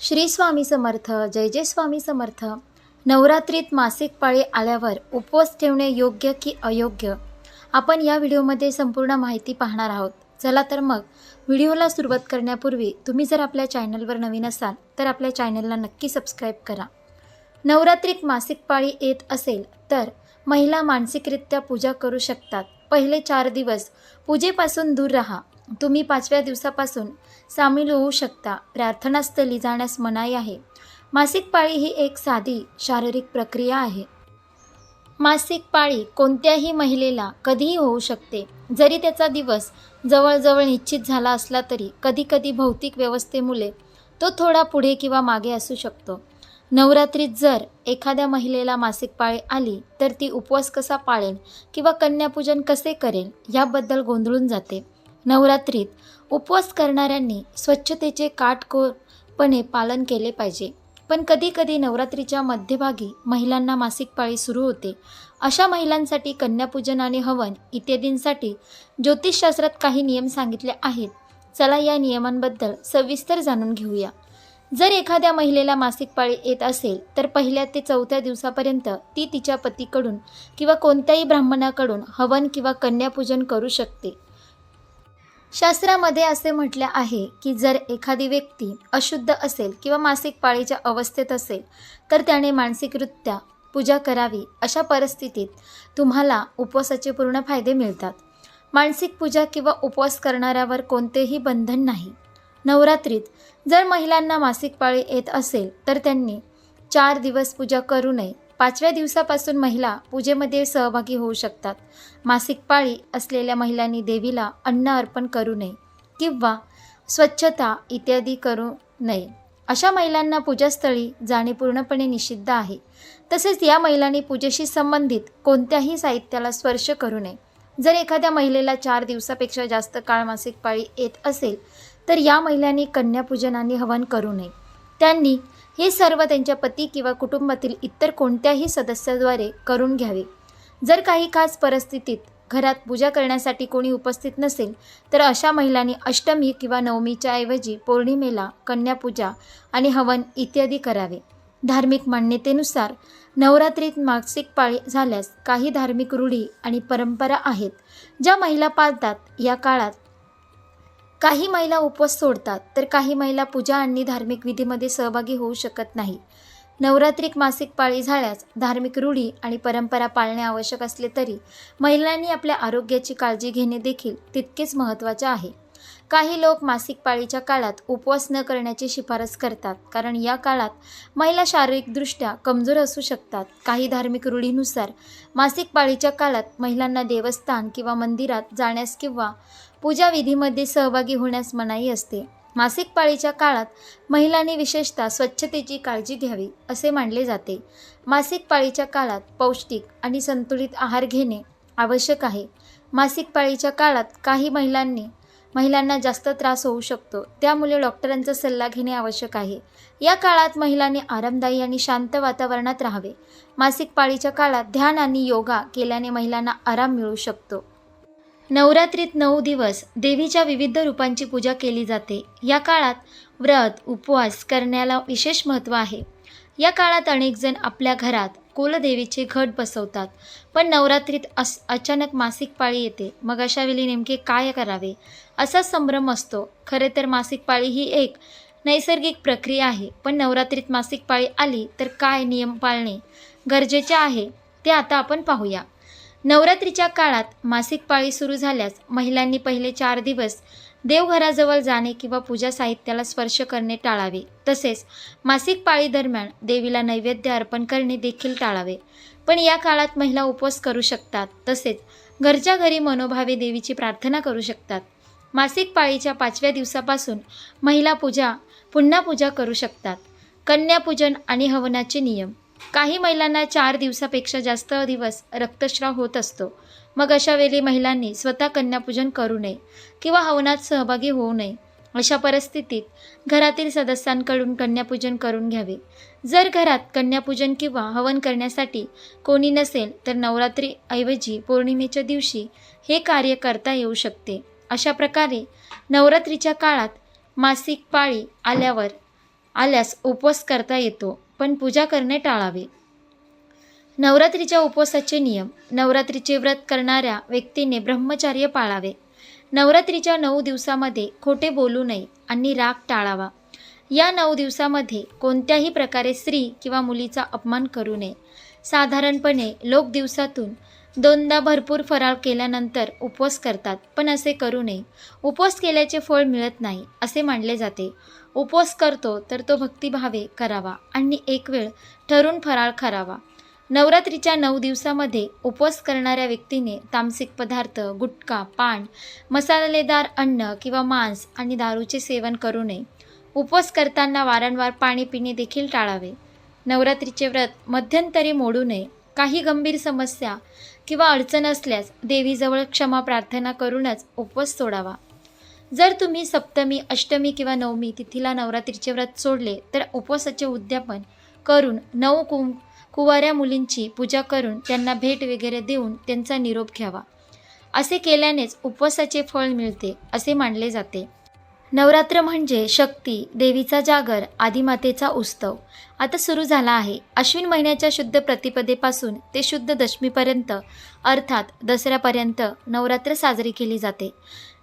श्री स्वामी समर्थ जय जय स्वामी समर्थ. नवरात्रीत मासिक पाळी आल्यावर उपवास ठेवणे योग्य की अयोग्य? आपण या व्हिडिओमध्ये संपूर्ण माहिती पाहणार आहोत. चला तर मग व्हिडिओला सुरुवात करण्यापूर्वी तुम्ही जर आपल्या चॅनलवर नवीन असाल तर आपल्या चॅनलला नक्की सबस्क्राईब करा. नवरात्रीत मासिक पाळी येत असेल तर महिला मानसिकरित्या पूजा करू शकतात. पहिले चार दिवस पूजेपासून दूर राहा. तुम्ही पाचव्या दिवसापासून सामील होऊ शकता. प्रार्थनास्थली जाण्यास मनाई आहे. मासिक पाळी ही एक साधी शारीरिक प्रक्रिया आहे. मासिक पाळी कोणत्याही महिलेला कधीही होऊ शकते. जरी त्याचा दिवस जवळजवळ निश्चित झाला असला तरी कधीकधी भौतिक व्यवस्थेमुळे तो थोडा पुढे किंवा मागे असू शकतो. नवरात्रीत जर एखाद्या महिलेला मासिक पाळी आली तर ती उपवास कसा पाळेल किंवा कन्यापूजन कसे करेल याबद्दल गोंधळून जाते. नवरात्रीत उपवास करणाऱ्यांनी स्वच्छतेचे काटकोरपणे पालन केले पाहिजे. पण कधीकधी नवरात्रीच्या मध्यभागी महिलांना मासिक पाळी सुरू होते. अशा महिलांसाठी कन्यापूजन आणि हवन इत्यादींसाठी ज्योतिषशास्त्रात काही नियम सांगितले आहेत. चला या नियमांबद्दल सविस्तर जाणून घेऊया. जर एखाद्या महिलेला मासिक पाळी येत असेल तर पहिल्या ते चौथ्या दिवसापर्यंत ती तिच्या पतीकडून किंवा कोणत्याही ब्राह्मणाकडून हवन किंवा कन्यापूजन करू शकते. शास्त्रामध्ये असे म्हटले आहे की जर एखादी व्यक्ती अशुद्ध असेल किंवा मासिक पाळीच्या अवस्थेत असेल तर त्याने मानसिकरित्या पूजा करावी. अशा परिस्थितीत तुम्हाला उपवासाचे पूर्ण फायदे मिळतात. मानसिक पूजा किंवा उपवास करणाऱ्यावर कोणतेही बंधन नाही. नवरात्रीत जर महिलांना मासिक पाळी येत असेल तर त्यांनी चार दिवस पूजा करू नये. पाचव्या दिवसापासून महिला पूजेमध्ये सहभागी होऊ शकतात. मासिक पाळी असलेल्या महिलांनी देवीला अन्न अर्पण करू नये किंवा स्वच्छता इत्यादी करू नये. अशा महिलांना पूजास्थळी जाणे पूर्णपणे निषिद्ध आहे. तसेच या महिलांनी पूजेशी संबंधित कोणत्याही साहित्याला स्पर्श करू नये. जर एखाद्या महिलेला चार दिवसापेक्षा जास्त काळ मासिक पाळी येत असेल तर या महिलांनी कन्यापूजन आणि हवन करू नये. त्यांनी हे सर्व त्यांच्या पती किंवा कुटुंबातील इतर कोणत्याही सदस्याद्वारे करून घ्यावे. जर काही खास परिस्थितीत घरात पूजा करण्यासाठी कोणी उपस्थित नसेल तर अशा महिलांनी अष्टमी किंवा नवमीच्या ऐवजी पौर्णिमेला कन्यापूजा आणि हवन इत्यादी करावे. धार्मिक मान्यतेनुसार नवरात्रीत मासिक पाळी झाल्यास काही धार्मिक रूढी आणि परंपरा आहेत ज्या महिला पाळतात या काळात काही महिला उपवास सोडतात तर काही महिला पूजा आणि धार्मिक विधीमध्ये सहभागी होऊ शकत नाही. नवरात्रिक मासिक पाळी झाल्यास धार्मिक रूढी आणि परंपरा पाळणे आवश्यक असले तरी महिलांनी आपल्या आरोग्याची काळजी घेणे देखील तितकेच महत्त्वाचे आहे. काही लोक मासिक पाळीच्या काळात उपवास न करण्याची शिफारस करतात कारण या काळात महिला शारीरिकदृष्ट्या कमजोर असू शकतात. काही धार्मिक रूढीनुसार मासिक पाळीच्या काळात महिलांना देवस्थान किंवा मंदिरात जाण्यास किंवा पूजाविधीमध्ये सहभागी होण्यास मनाई असते. मासिक पाळीच्या काळात महिलांनी विशेषतः स्वच्छतेची काळजी घ्यावी असे मानले जाते. मासिक पाळीच्या काळात पौष्टिक आणि संतुलित आहार घेणे आवश्यक आहे. मासिक पाळीच्या काळात काही महिलांनी महिलांना जास्त त्रास होऊ शकतो. त्यामुळे डॉक्टरांचा सल्ला घेणे आवश्यक आहे. या काळात महिलांनी आरामदायी आणि शांत वातावरणात राहावे. मासिक पाळीच्या काळात ध्यान आणि योगा केल्याने महिलांना आराम मिळू शकतो. नवरात्रीत नऊ दिवस देवीच्या विविध रूपांची पूजा केली जाते. या काळात व्रत उपवास करण्याला विशेष महत्त्व आहे. या काळात अनेकजण आपल्या घरात कुलदेवीचे घट बसवतात. पण नवरात्रीत अस अचानक मासिक पाळी येते. मग अशा वेळी नेमके काय करावे? असा संभ्रम असतो. खरे तर मासिक पाळी ही एक नैसर्गिक प्रक्रिया आहे. पण नवरात्रीत मासिक पाळी आली तर काय नियम पाळणे गरजेचे आहे ते आता आपण पाहूया. नवरात्रीच्या काळात मासिक पाळी सुरू झाल्यास महिलांनी पहिले चार दिवस देवघराजवळ जाणे किंवा पूजा साहित्याला स्पर्श करणे टाळावे. तसेच मासिक पाळीदरम्यान देवीला नैवेद्य अर्पण करणे देखील टाळावे. पण या काळात महिला उपवास करू शकतात. तसेच घरच्या घरी मनोभावे देवीची प्रार्थना करू शकतात. मासिक पाळीच्या पाचव्या दिवसापासून महिला पूजा पुन्हा पूजा करू शकतात. कन्यापूजन आणि हवनाचे नियम. काही महिलांना चार दिवसापेक्षा जास्त दिवस रक्तस्राव होत असतो. मग अशा वेळी महिलांनी स्वतः कन्यापूजन करू नये किंवा हवनात सहभागी होऊ नये. अशा परिस्थितीत घरातील सदस्यांकडून कन्यापूजन करून घ्यावे. जर घरात कन्यापूजन किंवा हवन करण्यासाठी कोणी नसेल तर नवरात्रीऐवजी पौर्णिमेच्या दिवशी हे कार्य करता येऊ शकते. अशा प्रकारे नवरात्रीच्या काळात मासिक पाळी आल्यावर आल्यास उपवास करता येतो पण पूजा करणे टाळावे. नवरात्रीच्या उपवासाचे नियम. नवरात्रीचे व्रत करणाऱ्या व्यक्तीने ब्रह्मचर्य पाळावे. नवरात्रीच्या नऊ दिवसामध्ये खोटे बोलू नये आणि राग टाळावा. या नऊ दिवसामध्ये कोणत्याही प्रकारे स्त्री किंवा मुलीचा अपमान करू नये. साधारणपणे लोक दिवसातून दोनदा भरपूर फराळ केल्यानंतर उपवास करतात पण असे करू नये. उपवास केल्याचे फळ मिळत नाही असे मानले जाते. उपवास करतो तर तो भक्तिभावे करावा आणि एक वेळ ठरून फराळ करावा. नवरात्रीच्या नऊ दिवसामध्ये उपवास करणाऱ्या व्यक्तीने तामसिक पदार्थ गुटखा पान मसालेदार अन्न किंवा मांस आणि दारूचे सेवन करू नये. उपवास करताना वारंवार पाणी पिणे देखील टाळावे. नवरात्रीचे व्रत मध्यंतरी मोडू नये. काही गंभीर समस्या किंवा अडचण असल्यास देवीजवळ क्षमा प्रार्थना करूनच उपवास सोडावा. जर तुम्ही सप्तमी अष्टमी किंवा नवमी तिथीला नवरात्रीचे व्रत सोडले तर उपवासाचे उद्यापन करून नऊ कुं कुवाऱ्या मुलींची पूजा करून त्यांना भेट वगैरे देऊन त्यांचा निरोप घ्यावा. असे केल्यानेच उपवासाचे फळ मिळते असे मानले जाते. नवरात्र म्हणजे शक्ती देवीचा जागर आदिमातेचा उत्सव. आता सुरू झाला आहे. अश्विन महिन्याच्या शुद्ध प्रतिपदेपासून ते शुद्ध दशमीपर्यंत अर्थात दसऱ्यापर्यंत नवरात्र साजरी केली जाते.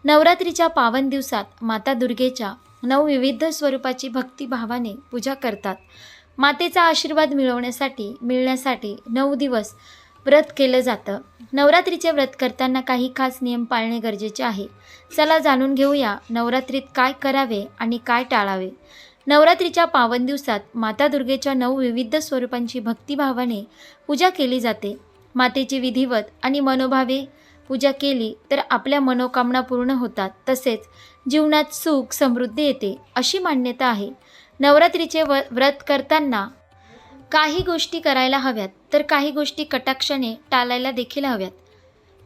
नवरात्रीच्या पावन दिवसात माता दुर्गेच्या नऊ विविध स्वरूपाची भक्तिभावाने पूजा करतात. मातेचा आशीर्वाद मिळवण्यासाठी मिळण्यासाठी नऊ दिवस व्रत केलं जातं. नवरात्रीचे व्रत करताना काही खास नियम पाळणे गरजेचे आहे. चला जाणून घेऊया नवरात्रीत काय करावे आणि काय टाळावे. नवरात्रीच्या पावन दिवसात माता दुर्गेच्या नऊ विविध स्वरूपांची भक्तिभावाने पूजा केली जाते. मातेची विधिवत आणि मनोभावे पूजा केली तर आपल्या मनोकामना पूर्ण होतात. तसेच जीवनात सुख समृद्धी येते अशी मान्यता आहे. नवरात्रीचे व व्रत करताना काही गोष्टी करायला हव्यात तर काही गोष्टी कटाक्षाने टाळायला देखील हव्यात.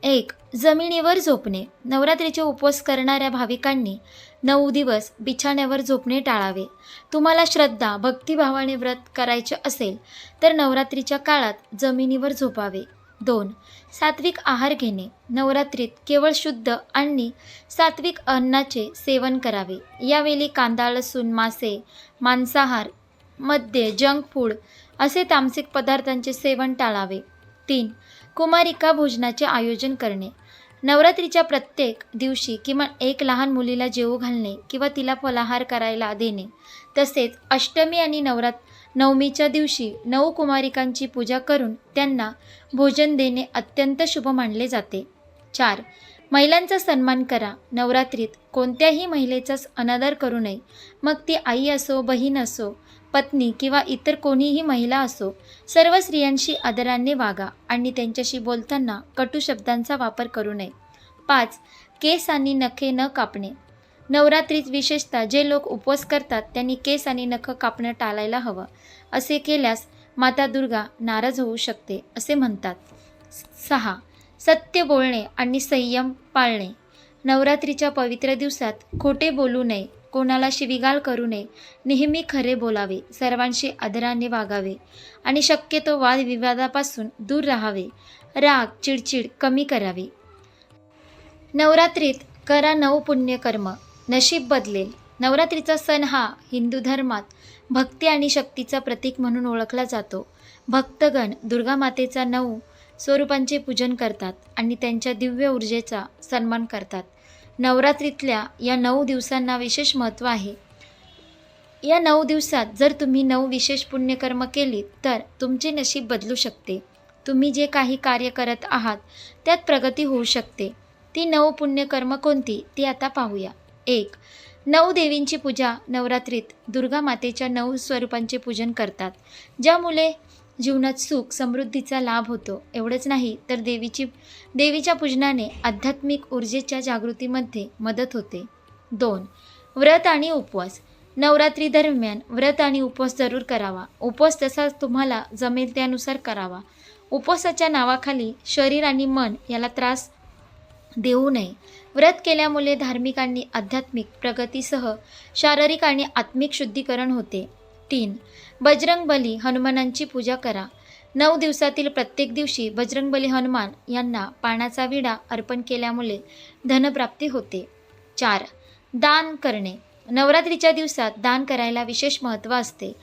एक जमिनीवर झोपणे. नवरात्रीचे उपवास करणाऱ्या भाविकांनी नऊ दिवस बिछाण्यावर झोपणे टाळावे. तुम्हाला श्रद्धा भक्तिभावाने व्रत करायचे असेल तर नवरात्रीच्या काळात जमिनीवर झोपावे. दोन. सात्विक आहार घेणे. नवरात्रीत केवळ शुद्ध आणि सात्विक अन्नाचे सेवन करावे. यावेळी कांदा लसूण मासे मांसाहार मद्य जंक फूड असे तामसिक पदार्थांचे सेवन टाळावे. तीन. कुमारिका भोजनाचे आयोजन करणे. नवरात्रीच्या प्रत्येक दिवशी किमान एक लहान मुलीला जेवू घालणे किंवा तिला फलाहार करायला देणे. तसेच अष्टमी आणि नवरात्र नवमीच्या दिवशी नऊ कुमारिकांची पूजा करून त्यांना भोजन देणे अत्यंत शुभ मानले जाते. चार. महिलांचा सन्मान करा. नवरात्रीत कोणत्याही महिलेचा अनादर करू नये. मग ती आई असो बहीण असो पत्नी किंवा इतर कोणीही महिला असो सर्व स्त्रियांशी आदराने वागा आणि त्यांच्याशी बोलताना कटू शब्दांचा वापर करू नये. पाच. केस आणि नखे न कापणे. नवरात्रीत विशेषतः जे लोक उपवास करतात त्यांनी केस आणि नख कापणं टाळायला हवं. असे केल्यास माता दुर्गा नाराज होऊ शकते असे म्हणतात. सहा. सत्य बोलणे आणि संयम पाळणे. नवरात्रीच्या पवित्र दिवसात खोटे बोलू नये कोणाला शिविगाल करू नये नेहमी खरे बोलावे सर्वांशी आदराने वागावे आणि शक्यतो वादविवादापासून दूर राहावे. राग चिडचिड कमी करावी. नवरात्रीत करा नऊ पुण्यकर्म नशीब बदलेल. नवरात्रीचा सण हा हिंदू धर्मात भक्ती आणि शक्तीचा प्रतीक म्हणून ओळखला जातो. भक्तगण दुर्गा मातेचा नऊ स्वरूपांचे पूजन करतात आणि त्यांच्या दिव्य ऊर्जेचा सन्मान करतात. नवरात्रीतल्या या नऊ दिवसांना विशेष महत्त्व आहे. या नऊ दिवसात जर तुम्ही नऊ विशेष पुण्यकर्म केली तर तुमचे नशीब बदलू शकते. तुम्ही जे काही कार्य करत आहात त्यात प्रगती होऊ शकते. ती नऊ पुण्यकर्म कोणती ती आता पाहूया. एक. नऊ देवींची पूजा नवरात्रीत दुर्गा मातेच्या नऊ स्वरूपांचे पूजन करतात. ज्यामुळे जीवनात सुख समृद्धीचा लाभ होतो. एवढंच नाही तर देवीची देवीच्या पूजनाने आध्यात्मिक ऊर्जेच्या जागृतीमध्ये मदत होते. दोन. व्रत आणि उपवास. नवरात्री दरम्यान व्रत आणि उपवास जरूर करावा. उपवास तसाच तुम्हाला जमेल त्यानुसार करावा. उपवासाच्या नावाखाली शरीर आणि मन याला त्रास देऊ नये. व्रत केल्यामुळे धार्मिक आणि आध्यात्मिक प्रगतीसह शारीरिक आणि आत्मिक शुद्धीकरण होते. तीन बजरंगबली हनुमानांची पूजा करा. नऊ दिवसातील प्रत्येक दिवशी बजरंगबली हनुमान यांना पाण्याचा विडा अर्पण केल्यामुळे धनप्राप्ती होते. चार दान करणे. नवरात्रीच्या दिवसात दान करायला विशेष महत्त्व असते.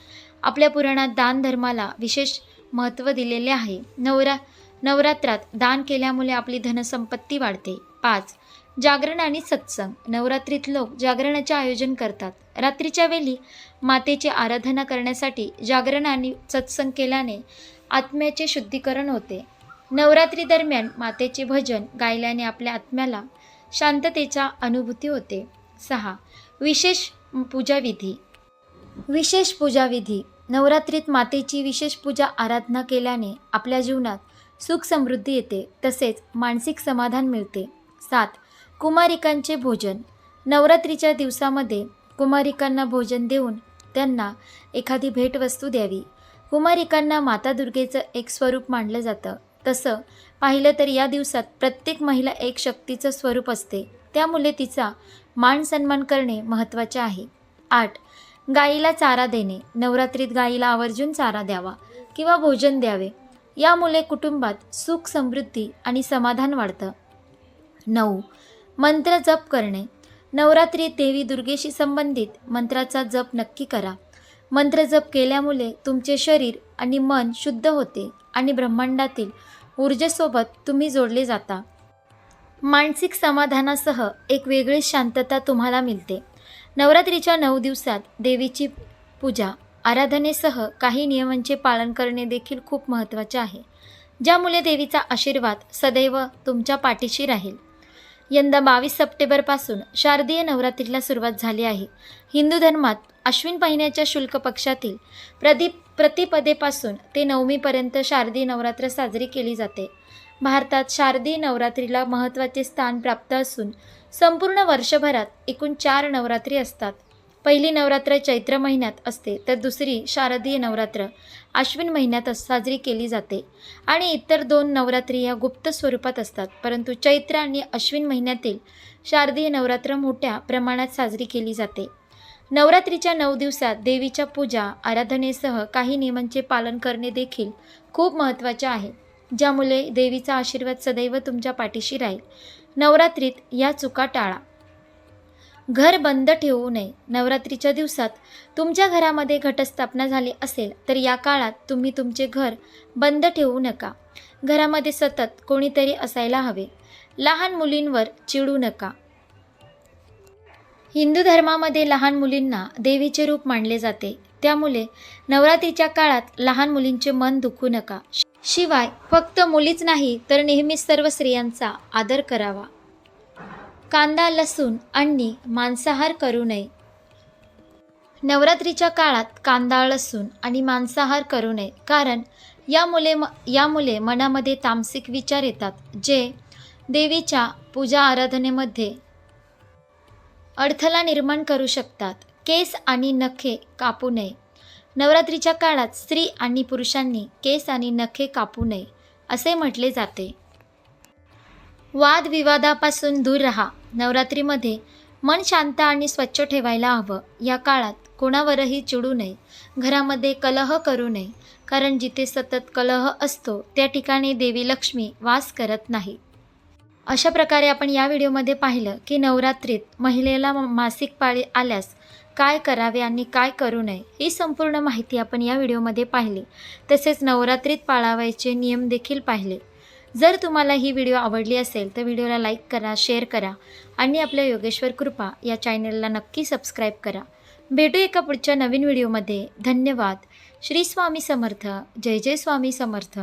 आपल्या पुराणात दान धर्माला विशेष महत्त्व दिलेले आहे. नवरा नवरात्रात दान केल्यामुळे आपली धनसंपत्ती वाढते. पाच जागरण आणि सत्संग. नवरात्रीत लोक जागरणाचे आयोजन करतात. रात्रीच्या वेळी मातेची आराधना करण्यासाठी जागरण आणि सत्संग केल्याने आत्म्याचे शुद्धीकरण होते. नवरात्री दरम्यान मातेचे भजन गायल्याने आपल्या आत्म्याला शांततेचा अनुभूती होते. सहा विशेष पूजाविधी. विशेष पूजाविधी. नवरात्रीत मातेची विशेष पूजा आराधना केल्याने आपल्या जीवनात सुख समृद्धी येते तसेच मानसिक समाधान मिळते. सात कुमारिकांचे भोजन. नवरात्रीच्या दिवसामध्ये कुमारिकांना भोजन देऊन त्यांना एखादी भेटवस्तू द्यावी. कुमारिकांना माता दुर्गेचं एक स्वरूप मानलं जातं. तसं पाहिलं तर या दिवसात प्रत्येक महिला एक शक्तीचं स्वरूप असते. त्यामुळे तिचा मान सन्मान करणे महत्त्वाचे आहे. आठ गाईला चारा देणे. नवरात्रीत गाईला आवर्जून चारा द्यावा किंवा भोजन द्यावे. यामुळे कुटुंबात सुख समृद्धी आणि समाधान वाढतं. नऊ. मंत्र जप करणे. नवरात्री देवी दुर्गेशी संबंधित मंत्राचा जप नक्की करा. मंत्र जप केल्यामुळे तुमचे शरीर आणि मन शुद्ध होते आणि ब्रह्मांडातील ऊर्जेसोबत तुम्ही जोडले जाता. मानसिक समाधानासह एक वेगळी शांतता तुम्हाला मिळते. नवरात्रीच्या नऊ दिवसात देवीची पूजा. आराधनेसह काही नियमांचे पालन करणे देखील खूप महत्त्वाचे आहे ज्यामुळे देवीचा आशीर्वाद सदैव तुमच्या पाठीशी राहील. यंदा बावीस सप्टेंबरपासून शारदीय नवरात्रीला सुरुवात झाली आहे. हिंदू धर्मात अश्विन महिन्याच्या शुल्क पक्षातील प्रदीप प्रतिपदेपासून ते नवमीपर्यंत शारदीय नवरात्र साजरी केली जाते. भारतात शारदीय नवरात्रीला महत्त्वाचे स्थान प्राप्त असून संपूर्ण वर्षभरात एकूण चार नवरात्री असतात. पहिली नवरात्र चैत्र महिन्यात असते तर दुसरी शारदीय नवरात्र. आश्विन महिन्यात साजरी केली जाते. आणि इतर दोन नवरात्री या गुप्त स्वरूपात असतात परंतु चैत्र आणि अश्विन महिन्यातील शारदीय नवरात्र मोठ्या प्रमाणात साजरी केली जाते. नवरात्रीच्या नऊ दिवसात देवीच्या पूजा आराधनेसह काही नियमांचे पालन करणे देखील खूप महत्त्वाचे आहे ज्यामुळे देवीचा आशीर्वाद सदैव तुमच्या पाठीशी राहील. नवरात्रीत या चुका टाळा. घर बंद ठेवू नये. नवरात्रीच्या दिवसात तुमच्या घरामध्ये घटस्थापना झाली असेल तर या काळात तुम्ही तुमचे घर बंद ठेवू नका. घरामध्ये सतत कोणीतरी असायला हवे. लहान मुलींवर चिडू नका. हिंदू धर्मामध्ये लहान मुलींना देवीचे रूप मानले जाते. त्यामुळे नवरात्रीच्या काळात लहान मुलींचे मन दुखू नका. शिवाय फक्त मुलीच नाही तर नेहमीच सर्व स्त्रियांचा आदर करावा. कांदा लसूण आणि मांसाहार करू नये. नवरात्रीच्या काळात कांदा लसूण आणि मांसाहार करू नये. कारण यामुळे म यामुळे मनामध्ये तामसिक विचार येतात जे देवीच्या पूजा आराधनेमध्ये अडथळा निर्माण करू शकतात. केस आणि नखे कापू नये. नवरात्रीच्या काळात स्त्री आणि पुरुषांनी केस आणि नखे कापू नये असे म्हटले जाते. वादविवादापासून दूर राहा. नवरात्रीमध्ये मन शांत आणि स्वच्छ ठेवायला हवं. या काळात कोणावरही चिडू नये. घरामध्ये कलह करू नये. कारण जिथे सतत कलह असतो त्या ठिकाणी देवी लक्ष्मी वास करत नाही अशा प्रकारे आपण या व्हिडिओमध्ये पाहिलं की नवरात्रीत महिलेला मासिक पाळी आल्यास काय करावे आणि काय करू नये ही संपूर्ण माहिती आपण या व्हिडिओमध्ये पाहिली. तसेच नवरात्रीत पाळावायचे नियम देखील पाहिले. जर तुम्हाला ही व्हिडिओ आवडली असेल तर व्हिडिओला लाईक करा शेअर करा आणि आपल्या योगेश्वर कृपा या चॅनलला नक्की सबस्क्राईब करा. भेटू एका पुढच्या नवीन व्हिडिओमध्ये धन्यवाद. श्री स्वामी समर्थ. जय जय स्वामी समर्थ.